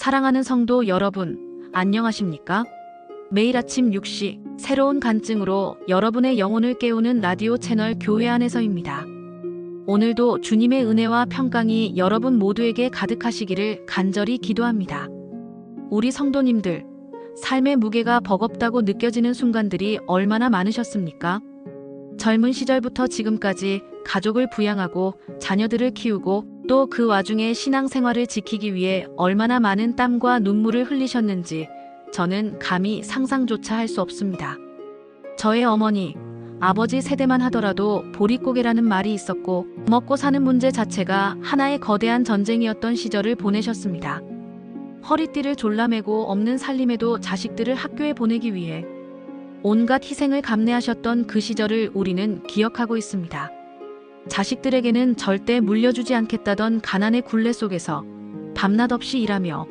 사랑하는 성도 여러분, 안녕하십니까? 매일 아침 6시 새로운 간증으로 여러분의 영혼을 깨우는 라디오 채널 교회 안에서입니다. 오늘도 주님의 은혜와 평강이 여러분 모두에게 가득하시기를 간절히 기도합니다. 우리 성도님들, 삶의 무게가 버겁다고 느껴지는 순간들이 얼마나 많으셨습니까? 젊은 시절부터 지금까지 가족을 부양하고 자녀들을 키우고 또 그 와중에 신앙생활을 지키기 위해 얼마나 많은 땀과 눈물을 흘리셨는지 저는 감히 상상조차 할 수 없습니다. 저의 어머니, 아버지 세대만 하더라도 보릿고개라는 말이 있었고 먹고 사는 문제 자체가 하나의 거대한 전쟁이었던 시절을 보내셨습니다. 허리띠를 졸라매고 없는 살림에도 자식들을 학교에 보내기 위해 온갖 희생을 감내하셨던 그 시절을 우리는 기억하고 있습니다. 자식들에게는 절대 물려주지 않겠다던 가난의 굴레 속에서 밤낮 없이 일하며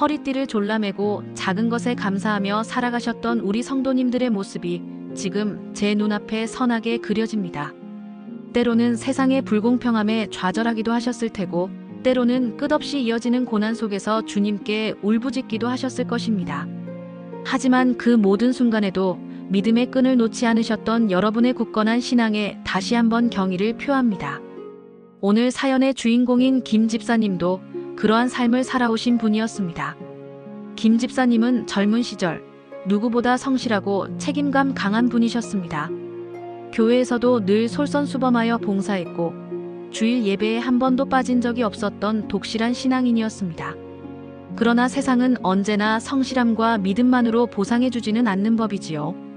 허리띠를 졸라매고 작은 것에 감사하며 살아가셨던 우리 성도님들의 모습이 지금 제 눈앞에 선하게 그려집니다. 때로는 세상의 불공평함에 좌절하기도 하셨을 테고, 때로는 끝없이 이어지는 고난 속에서 주님께 울부짖기도 하셨을 것입니다. 하지만 그 모든 순간에도 믿음의 끈을 놓지 않으셨던 여러분의 굳건한 신앙에 다시 한번 경의를 표합니다. 오늘 사연의 주인공인 김 집사님도 그러한 삶을 살아오신 분이었습니다. 김 집사님은 젊은 시절 누구보다 성실하고 책임감 강한 분이셨습니다. 교회에서도 늘 솔선수범하여 봉사했고 주일 예배에 한 번도 빠진 적이 없었던 독실한 신앙인이었습니다. 그러나 세상은 언제나 성실함과 믿음만으로 보상해주지는 않는 법이지요.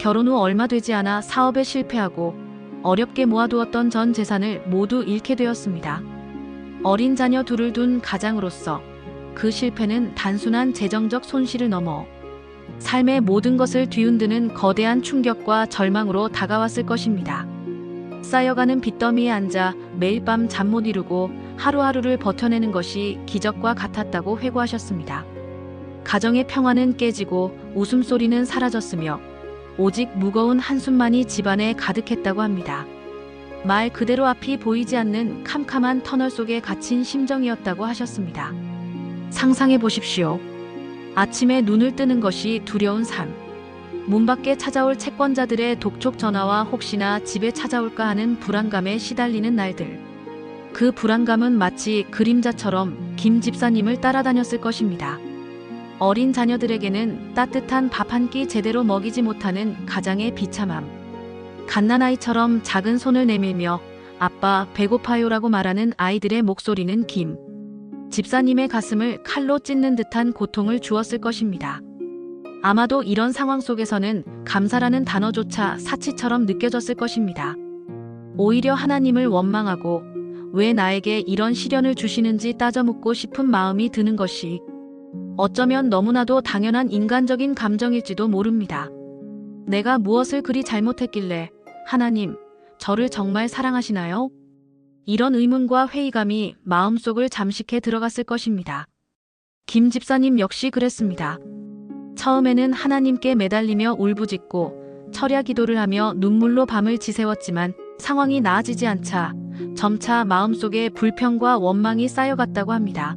결혼 후 얼마 되지 않아 사업에 실패하고 어렵게 모아두었던 전 재산을 모두 잃게 되었습니다. 어린 자녀 둘을 둔 가장으로서 그 실패는 단순한 재정적 손실을 넘어 삶의 모든 것을 뒤흔드는 거대한 충격과 절망으로 다가왔을 것입니다. 쌓여가는 빚더미에 앉아 매일 밤 잠 못 이루고 하루하루를 버텨내는 것이 기적과 같았다고 회고하셨습니다. 가정의 평화는 깨지고 웃음소리는 사라졌으며 오직 무거운 한숨만이 집안에 가득했다고 합니다. 말 그대로 앞이 보이지 않는 캄캄한 터널 속에 갇힌 심정이었다고 하셨습니다. 상상해 보십시오. 아침에 눈을 뜨는 것이 두려운 삶. 문 밖에 찾아올 채권자들의 독촉 전화와 혹시나 집에 찾아올까 하는 불안감에 시달리는 날들. 그 불안감은 마치 그림자처럼 김 집사님을 따라다녔을 것입니다. 어린 자녀들에게는 따뜻한 밥 한 끼 제대로 먹이지 못하는 가장의 비참함. 갓난아이처럼 작은 손을 내밀며 아빠 배고파요라고 말하는 아이들의 목소리는 김. 집사님의 가슴을 칼로 찢는 듯한 고통을 주었을 것입니다. 아마도 이런 상황 속에서는 감사라는 단어조차 사치처럼 느껴졌을 것입니다. 오히려 하나님을 원망하고 왜 나에게 이런 시련을 주시는지 따져 묻고 싶은 마음이 드는 것이 어쩌면 너무나도 당연한 인간적인 감정일지도 모릅니다. 내가 무엇을 그리 잘못했길래 하나님, 저를 정말 사랑하시나요? 이런 의문과 회의감이 마음속을 잠식해 들어갔을 것입니다. 김 집사님 역시 그랬습니다. 처음에는 하나님께 매달리며 울부짖고 철야 기도를 하며 눈물로 밤을 지새웠지만 상황이 나아지지 않자 점차 마음속에 불평과 원망이 쌓여갔다고 합니다.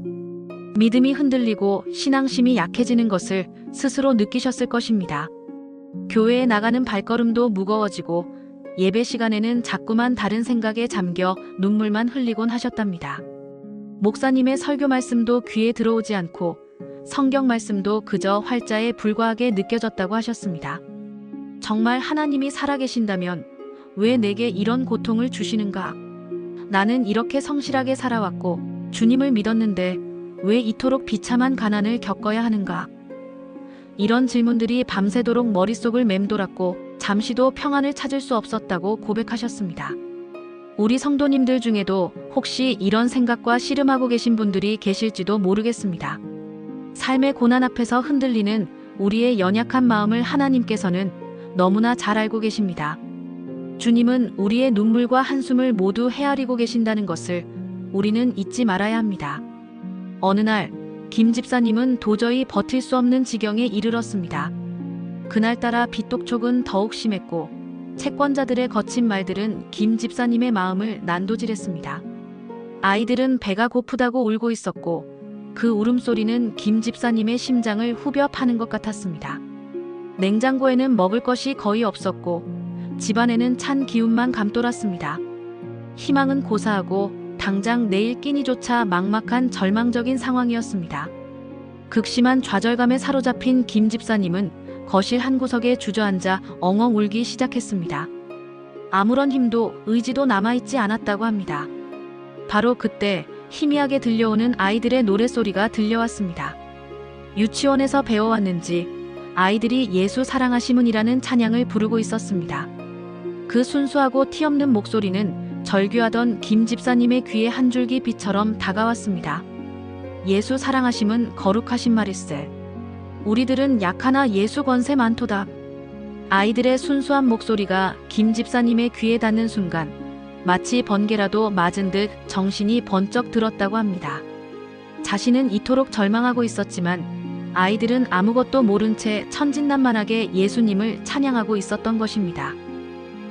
믿음이 흔들리고 신앙심이 약해지는 것을 스스로 느끼셨을 것입니다. 교회에 나가는 발걸음도 무거워지고 예배 시간에는 자꾸만 다른 생각에 잠겨 눈물만 흘리곤 하셨답니다. 목사님의 설교 말씀도 귀에 들어오지 않고 성경 말씀도 그저 활자에 불과하게 느껴졌다고 하셨습니다. 정말 하나님이 살아계신다면 왜 내게 이런 고통을 주시는가? 나는 이렇게 성실하게 살아왔고 주님을 믿었는데 왜 이토록 비참한 가난을 겪어야 하는가? 이런 질문들이 밤새도록 머릿속을 맴돌았고 잠시도 평안을 찾을 수 없었다고 고백하셨습니다. 우리 성도님들 중에도 혹시 이런 생각과 씨름하고 계신 분들이 계실지도 모르겠습니다. 삶의 고난 앞에서 흔들리는 우리의 연약한 마음을 하나님께서는 너무나 잘 알고 계십니다. 주님은 우리의 눈물과 한숨을 모두 헤아리고 계신다는 것을 우리는 잊지 말아야 합니다. 어느 날, 김 집사님은 도저히 버틸 수 없는 지경에 이르렀습니다. 그날따라 빚독촉은 더욱 심했고, 채권자들의 거친 말들은 김 집사님의 마음을 난도질했습니다. 아이들은 배가 고프다고 울고 있었고, 그 울음소리는 김 집사님의 심장을 후벼 파는 것 같았습니다. 냉장고에는 먹을 것이 거의 없었고 집안에는 찬 기운만 감돌았습니다. 희망은 고사하고 당장 내일 끼니조차 막막한 절망적인 상황이었습니다. 극심한 좌절감에 사로잡힌 김 집사님은 거실 한 구석에 주저앉아 엉엉 울기 시작했습니다. 아무런 힘도 의지도 남아있지 않았다고 합니다. 바로 그때 희미하게 들려오는 아이들의 노랫소리가 들려왔습니다. 유치원에서 배워왔는지 아이들이 예수 사랑하심은이라는 찬양을 부르고 있었습니다. 그 순수하고 티없는 목소리는 절규하던 김 집사님의 귀에 한 줄기 빛처럼 다가왔습니다. 예수 사랑하심은 거룩하신 말일세. 우리들은 약하나 예수 권세 많도다. 아이들의 순수한 목소리가 김 집사님의 귀에 닿는 순간 마치 번개라도 맞은 듯 정신이 번쩍 들었다고 합니다. 자신은 이토록 절망하고 있었지만 아이들은 아무것도 모른 채 천진난만하게 예수님을 찬양하고 있었던 것입니다.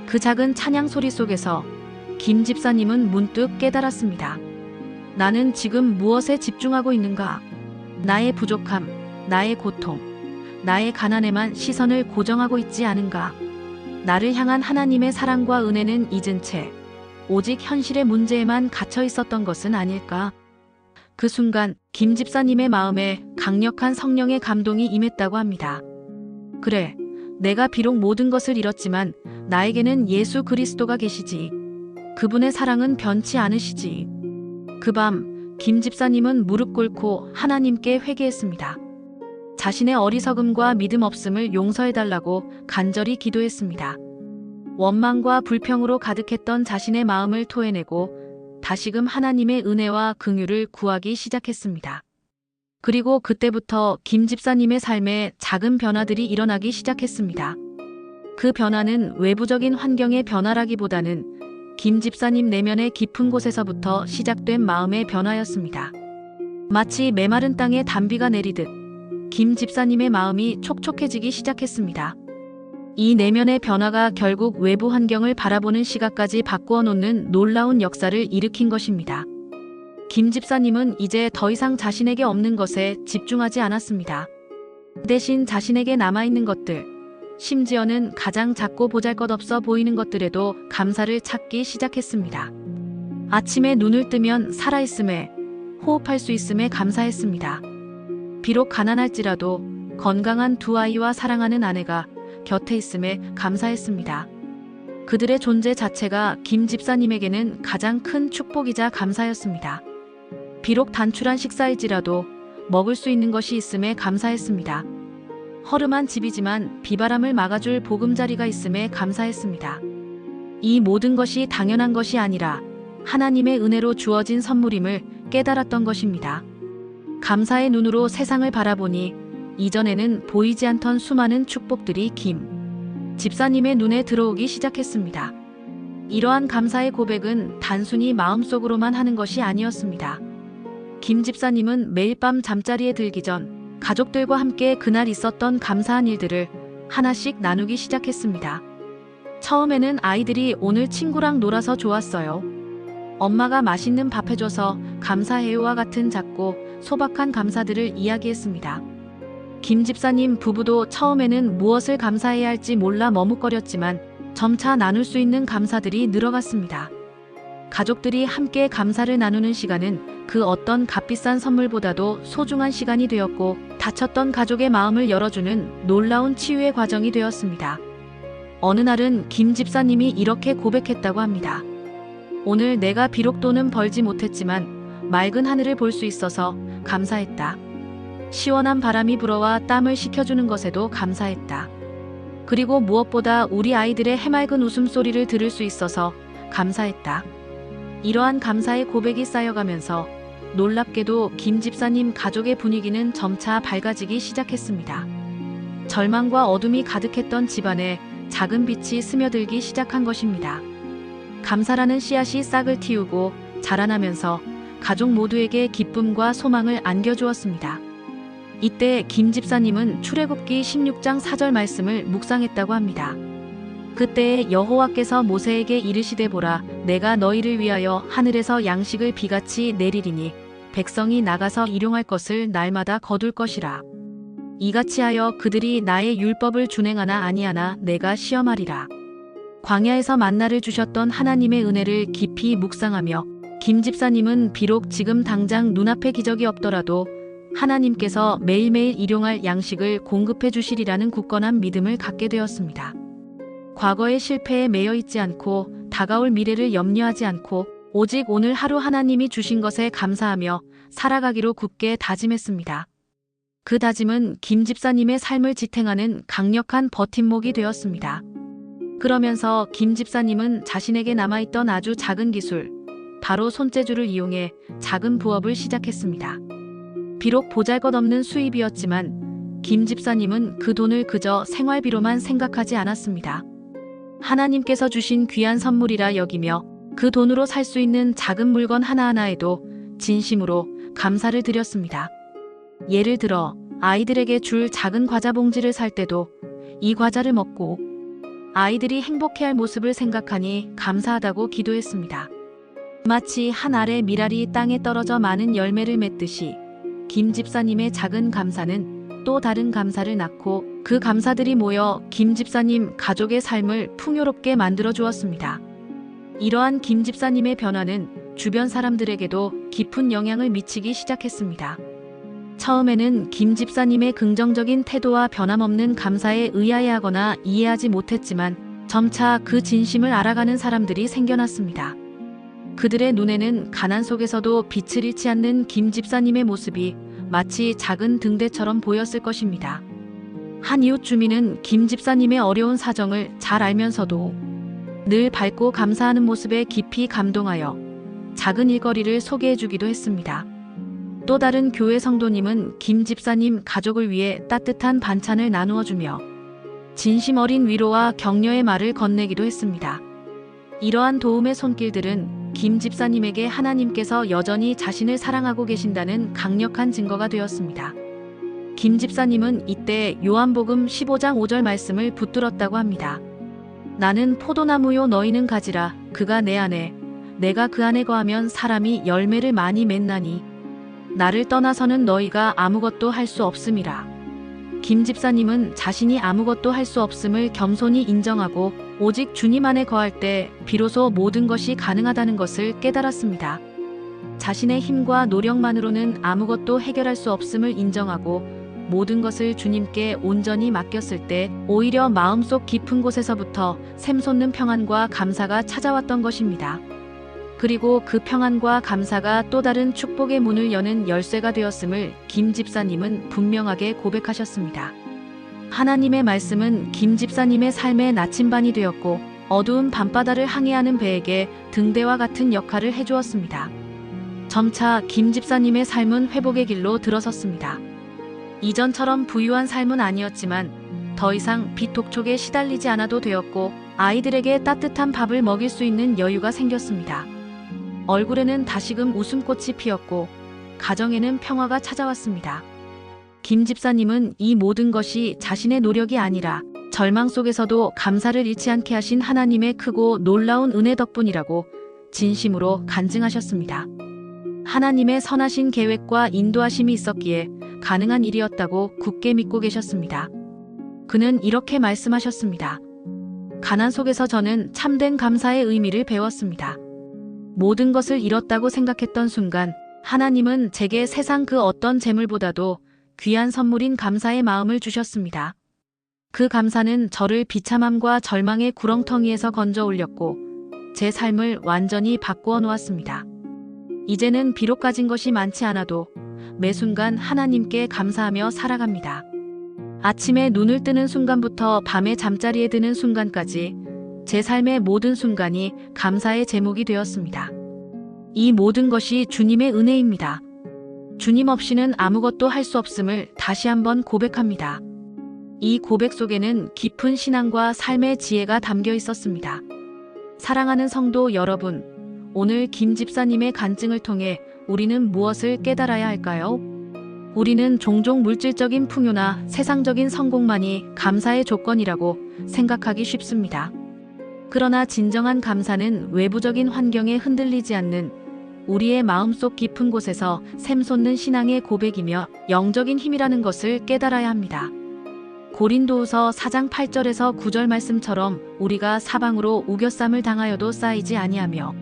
그 작은 찬양 소리 속에서 김 집사님은 문득 깨달았습니다. 나는 지금 무엇에 집중하고 있는가? 나의 부족함, 나의 고통, 나의 가난에만 시선을 고정하고 있지 않은가? 나를 향한 하나님의 사랑과 은혜는 잊은 채 오직 현실의 문제에만 갇혀 있었던 것은 아닐까? 그 순간 김 집사님의 마음에 강력한 성령의 감동이 임했다고 합니다. 그래, 내가 비록 모든 것을 잃었지만 나에게는 예수 그리스도가 계시지. 그분의 사랑은 변치 않으시지. 그 밤, 김 집사님은 무릎 꿇고 하나님께 회개했습니다. 자신의 어리석음과 믿음 없음을 용서해달라고 간절히 기도했습니다. 원망과 불평으로 가득했던 자신의 마음을 토해내고 다시금 하나님의 은혜와 긍휼을 구하기 시작했습니다. 그리고 그때부터 김 집사님의 삶에 작은 변화들이 일어나기 시작했습니다. 그 변화는 외부적인 환경의 변화라기보다는 김 집사님 내면의 깊은 곳에서부터 시작된 마음의 변화였습니다. 마치 메마른 땅에 단비가 내리듯 김 집사님의 마음이 촉촉해지기 시작했습니다. 이 내면의 변화가 결국 외부 환경을 바라보는 시각까지 바꾸어 놓는 놀라운 역사를 일으킨 것입니다. 김 집사님은 이제 더 이상 자신에게 없는 것에 집중하지 않았습니다. 대신 자신에게 남아있는 것들, 심지어는 가장 작고 보잘것없어 보이는 것들에도 감사를 찾기 시작했습니다. 아침에 눈을 뜨면 살아있음에, 호흡할 수 있음에 감사했습니다. 비록 가난할지라도 건강한 두 아이와 사랑하는 아내가 곁에 있음에 감사했습니다. 그들의 존재 자체가 김 집사님에게는 가장 큰 축복이자 감사였습니다. 비록 단출한 식사일지라도 먹을 수 있는 것이 있음에 감사했습니다. 허름한 집이지만 비바람을 막아줄 보금자리가 있음에 감사했습니다. 이 모든 것이 당연한 것이 아니라 하나님의 은혜로 주어진 선물임을 깨달았던 것입니다. 감사의 눈으로 세상을 바라보니 이전에는 보이지 않던 수많은 축복들이 김 집사님의 눈에 들어오기 시작했습니다. 이러한 감사의 고백은 단순히 마음속으로만 하는 것이 아니었습니다. 김 집사님은 매일 밤 잠자리에 들기 전 가족들과 함께 그날 있었던 감사한 일들을 하나씩 나누기 시작했습니다. 처음에는 아이들이 오늘 친구랑 놀아서 좋았어요. 엄마가 맛있는 밥 해줘서 감사해요와 같은 작고 소박한 감사들을 이야기했습니다. 김 집사님 부부도 처음에는 무엇을 감사해야 할지 몰라 머뭇거렸지만 점차 나눌 수 있는 감사들이 늘어갔습니다. 가족들이 함께 감사를 나누는 시간은 그 어떤 값비싼 선물보다도 소중한 시간이 되었고 다쳤던 가족의 마음을 열어주는 놀라운 치유의 과정이 되었습니다. 어느 날은 김 집사님이 이렇게 고백했다고 합니다. 오늘 내가 비록 돈은 벌지 못했지만 맑은 하늘을 볼 수 있어서 감사했다. 시원한 바람이 불어와 땀을 식혀주는 것에도 감사했다. 그리고 무엇보다 우리 아이들의 해맑은 웃음소리를 들을 수 있어서 감사했다. 이러한 감사의 고백이 쌓여가면서 놀랍게도 김 집사님 가족의 분위기는 점차 밝아지기 시작했습니다. 절망과 어둠이 가득했던 집안에 작은 빛이 스며들기 시작한 것입니다. 감사라는 씨앗이 싹을 틔우고 자라나면서 가족 모두에게 기쁨과 소망을 안겨주었습니다. 이때 김 집사님은 출애굽기 16장 4절 말씀을 묵상했다고 합니다. 그때 여호와께서 모세에게 이르시되 보라 내가 너희를 위하여 하늘에서 양식을 비같이 내리리니 백성이 나가서 일용할 것을 날마다 거둘 것이라. 이같이 하여 그들이 나의 율법을 준행하나 아니하나 내가 시험하리라. 광야에서 만나를 주셨던 하나님의 은혜를 깊이 묵상하며 김 집사님은 비록 지금 당장 눈앞에 기적이 없더라도 하나님께서 매일매일 일용할 양식을 공급해 주시리라는 굳건한 믿음을 갖게 되었습니다. 과거의 실패에 매여 있지 않고 다가올 미래를 염려하지 않고 오직 오늘 하루 하나님이 주신 것에 감사하며 살아가기로 굳게 다짐했습니다. 그 다짐은 김 집사님의 삶을 지탱하는 강력한 버팀목이 되었습니다. 그러면서 김 집사님은 자신에게 남아있던 아주 작은 기술, 바로 손재주를 이용해 작은 부업을 시작했습니다. 비록 보잘것없는 수입이었지만 김 집사님은 그 돈을 그저 생활비로만 생각하지 않았습니다. 하나님께서 주신 귀한 선물이라 여기며 그 돈으로 살 수 있는 작은 물건 하나하나에도 진심으로 감사를 드렸습니다. 예를 들어 아이들에게 줄 작은 과자 봉지를 살 때도 이 과자를 먹고 아이들이 행복해할 모습을 생각하니 감사하다고 기도했습니다. 마치 한 알의 미랄이 땅에 떨어져 많은 열매를 맺듯이 김 집사님의 작은 감사는 또 다른 감사를 낳고 그 감사들이 모여 김 집사님 가족의 삶을 풍요롭게 만들어 주었습니다. 이러한 김 집사님의 변화는 주변 사람들에게도 깊은 영향을 미치기 시작했습니다. 처음에는 김 집사님의 긍정적인 태도와 변함없는 감사에 의아해하거나 이해하지 못했지만 점차 그 진심을 알아가는 사람들이 생겨났습니다. 그들의 눈에는 가난 속에서도 빛을 잃지 않는 김 집사님의 모습이 마치 작은 등대처럼 보였을 것입니다. 한 이웃 주민은 김 집사님의 어려운 사정을 잘 알면서도 늘 밝고 감사하는 모습에 깊이 감동하여 작은 일거리를 소개해 주기도 했습니다. 또 다른 교회 성도님은 김 집사님 가족을 위해 따뜻한 반찬을 나누어 주며 진심 어린 위로와 격려의 말을 건네기도 했습니다. 이러한 도움의 손길들은 김 집사님에게 하나님께서 여전히 자신을 사랑하고 계신다는 강력한 증거가 되었습니다. 김 집사님은 이때 요한복음 15장 5절 말씀을 붙들었다고 합니다. 나는 포도나무요 너희는 가지라 그가 내 안에 내가 그 안에 거하면 사람이 열매를 많이 맺나니 나를 떠나서는 너희가 아무것도 할 수 없음이라. 김 집사님은 자신이 아무것도 할 수 없음을 겸손히 인정하고 오직 주님 안에 거할 때 비로소 모든 것이 가능하다는 것을 깨달았습니다. 자신의 힘과 노력만으로는 아무것도 해결할 수 없음을 인정하고 모든 것을 주님께 온전히 맡겼을 때 오히려 마음속 깊은 곳에서부터 샘솟는 평안과 감사가 찾아왔던 것입니다. 그리고 그 평안과 감사가 또 다른 축복의 문을 여는 열쇠가 되었음을 김 집사님은 분명하게 고백하셨습니다. 하나님의 말씀은 김 집사님의 삶의 나침반이 되었고 어두운 밤바다를 항해하는 배에게 등대와 같은 역할을 해주었습니다. 점차 김 집사님의 삶은 회복의 길로 들어섰습니다. 이전처럼 부유한 삶은 아니었지만 더 이상 비톡촉에 시달리지 않아도 되었고 아이들에게 따뜻한 밥을 먹일 수 있는 여유가 생겼습니다. 얼굴에는 다시금 웃음꽃이 피었고 가정에는 평화가 찾아왔습니다. 김 집사님은 이 모든 것이 자신의 노력이 아니라 절망 속에서도 감사를 잃지 않게 하신 하나님의 크고 놀라운 은혜 덕분이라고 진심으로 간증하셨습니다. 하나님의 선하신 계획과 인도하심이 있었기에 가능한 일이었다고 굳게 믿고 계셨습니다. 그는 이렇게 말씀하셨습니다. 가난 속에서 저는 참된 감사의 의미를 배웠습니다. 모든 것을 잃었다고 생각했던 순간 하나님은 제게 세상 그 어떤 재물보다도 귀한 선물인 감사의 마음을 주셨습니다. 그 감사는 저를 비참함과 절망의 구렁텅이에서 건져 올렸고 제 삶을 완전히 바꾸어 놓았습니다. 이제는 비록 가진 것이 많지 않아도 매 순간 하나님께 감사하며 살아갑니다. 아침에 눈을 뜨는 순간부터 밤에 잠자리에 드는 순간까지 제 삶의 모든 순간이 감사의 제목이 되었습니다. 이 모든 것이 주님의 은혜입니다. 주님 없이는 아무것도 할 수 없음을 다시 한번 고백합니다. 이 고백 속에는 깊은 신앙과 삶의 지혜가 담겨 있었습니다. 사랑하는 성도 여러분, 오늘 김 집사님의 간증을 통해 우리는 무엇을 깨달아야 할까요? 우리는 종종 물질적인 풍요나 세상적인 성공만이 감사의 조건이라고 생각하기 쉽습니다. 그러나 진정한 감사는 외부적인 환경에 흔들리지 않는 우리의 마음속 깊은 곳에서 샘솟는 신앙의 고백이며 영적인 힘이라는 것을 깨달아야 합니다. 고린도후서 4장 8절에서 9절 말씀처럼 우리가 사방으로 우겨쌈을 당하여도 쌓이지 아니하며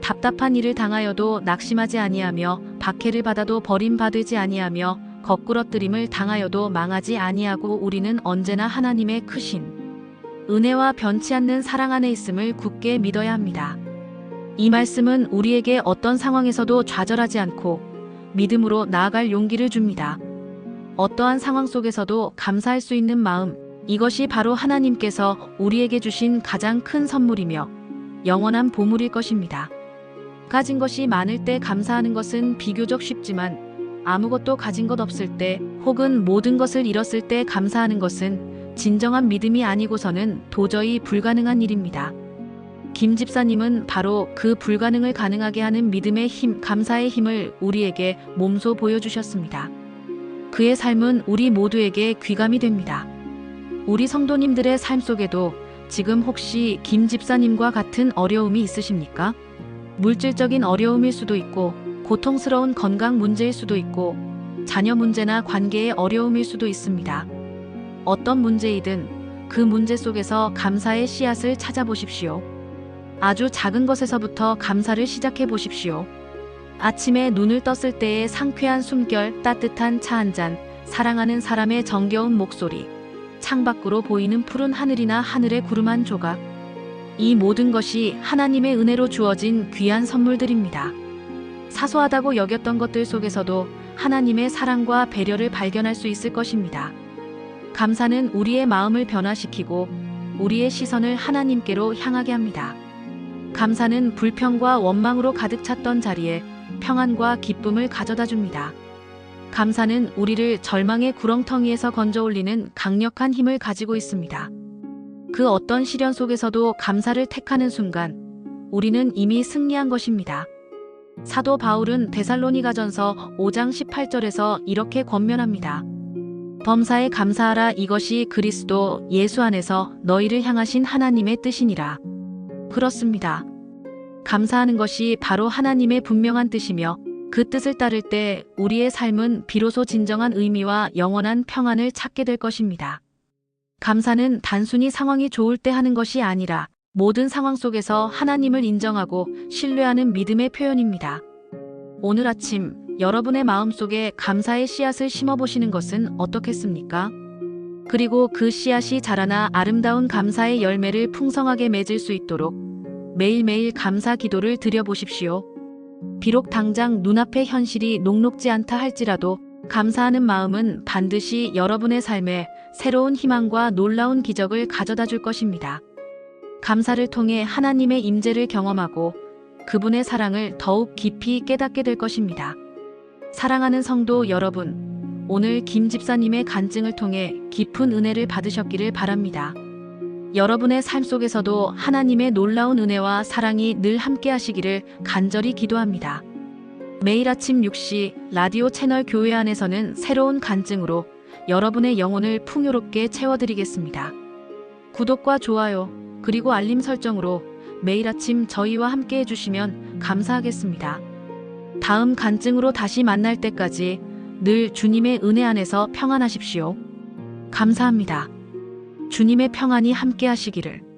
답답한 일을 당하여도 낙심하지 아니하며 박해를 받아도 버림받지 아니하며 거꾸러뜨림을 당하여도 망하지 아니하고 우리는 언제나 하나님의 크신 은혜와 변치 않는 사랑 안에 있음을 굳게 믿어야 합니다. 이 말씀은 우리에게 어떤 상황에서도 좌절하지 않고 믿음으로 나아갈 용기를 줍니다. 어떠한 상황 속에서도 감사할 수 있는 마음, 이것이 바로 하나님께서 우리에게 주신 가장 큰 선물이며 영원한 보물일 것입니다. 가진 것이 많을 때 감사하는 것은 비교적 쉽지만 아무것도 가진 것 없을 때 혹은 모든 것을 잃었을 때 감사하는 것은 진정한 믿음이 아니고서는 도저히 불가능한 일입니다. 김 집사님은 바로 그 불가능을 가능하게 하는 믿음의 힘, 감사의 힘을 우리에게 몸소 보여주셨습니다. 그의 삶은 우리 모두에게 귀감이 됩니다. 우리 성도님들의 삶 속에도 지금 혹시 김 집사님과 같은 어려움이 있으십니까? 물질적인 어려움일 수도 있고, 고통스러운 건강 문제일 수도 있고, 자녀 문제나 관계의 어려움일 수도 있습니다. 어떤 문제이든 그 문제 속에서 감사의 씨앗을 찾아보십시오. 아주 작은 것에서부터 감사를 시작해 보십시오. 아침에 눈을 떴을 때의 상쾌한 숨결, 따뜻한 차 한 잔, 사랑하는 사람의 정겨운 목소리, 창밖으로 보이는 푸른 하늘이나 하늘의 구름 한 조각. 이 모든 것이 하나님의 은혜로 주어진 귀한 선물들입니다. 사소하다고 여겼던 것들 속에서도 하나님의 사랑과 배려를 발견할 수 있을 것입니다. 감사는 우리의 마음을 변화시키고 우리의 시선을 하나님께로 향하게 합니다. 감사는 불평과 원망으로 가득 찼던 자리에 평안과 기쁨을 가져다 줍니다. 감사는 우리를 절망의 구렁텅이에서 건져 올리는 강력한 힘을 가지고 있습니다. 그 어떤 시련 속에서도 감사를 택하는 순간 우리는 이미 승리한 것입니다. 사도 바울은 데살로니가전서 5장 18절에서 이렇게 권면합니다. 범사에 감사하라 이것이 그리스도 예수 안에서 너희를 향하신 하나님의 뜻이니라. 그렇습니다. 감사하는 것이 바로 하나님의 분명한 뜻이며 그 뜻을 따를 때 우리의 삶은 비로소 진정한 의미와 영원한 평안을 찾게 될 것입니다. 감사는 단순히 상황이 좋을 때 하는 것이 아니라 모든 상황 속에서 하나님을 인정하고 신뢰하는 믿음의 표현입니다. 오늘 아침 여러분의 마음속에 감사의 씨앗을 심어보시는 것은 어떻겠습니까? 그리고 그 씨앗이 자라나 아름다운 감사의 열매를 풍성하게 맺을 수 있도록 매일매일 감사 기도를 드려보십시오. 비록 당장 눈앞의 현실이 녹록지 않다 할지라도 감사하는 마음은 반드시 여러분의 삶에 새로운 희망과 놀라운 기적을 가져다 줄 것입니다. 감사를 통해 하나님의 임재를 경험하고 그분의 사랑을 더욱 깊이 깨닫게 될 것입니다. 사랑하는 성도 여러분, 오늘 김 집사님의 간증을 통해 깊은 은혜를 받으셨기를 바랍니다. 여러분의 삶 속에서도 하나님의 놀라운 은혜와 사랑이 늘 함께 하시기를 간절히 기도합니다. 매일 아침 6시 라디오 채널 교회 안에서는 새로운 간증으로 여러분의 영혼을 풍요롭게 채워드리겠습니다. 구독과 좋아요, 그리고 알림 설정으로 매일 아침 저희와 함께 해주시면 감사하겠습니다. 다음 간증으로 다시 만날 때까지 늘 주님의 은혜 안에서 평안하십시오. 감사합니다. 주님의 평안이 함께 하시기를.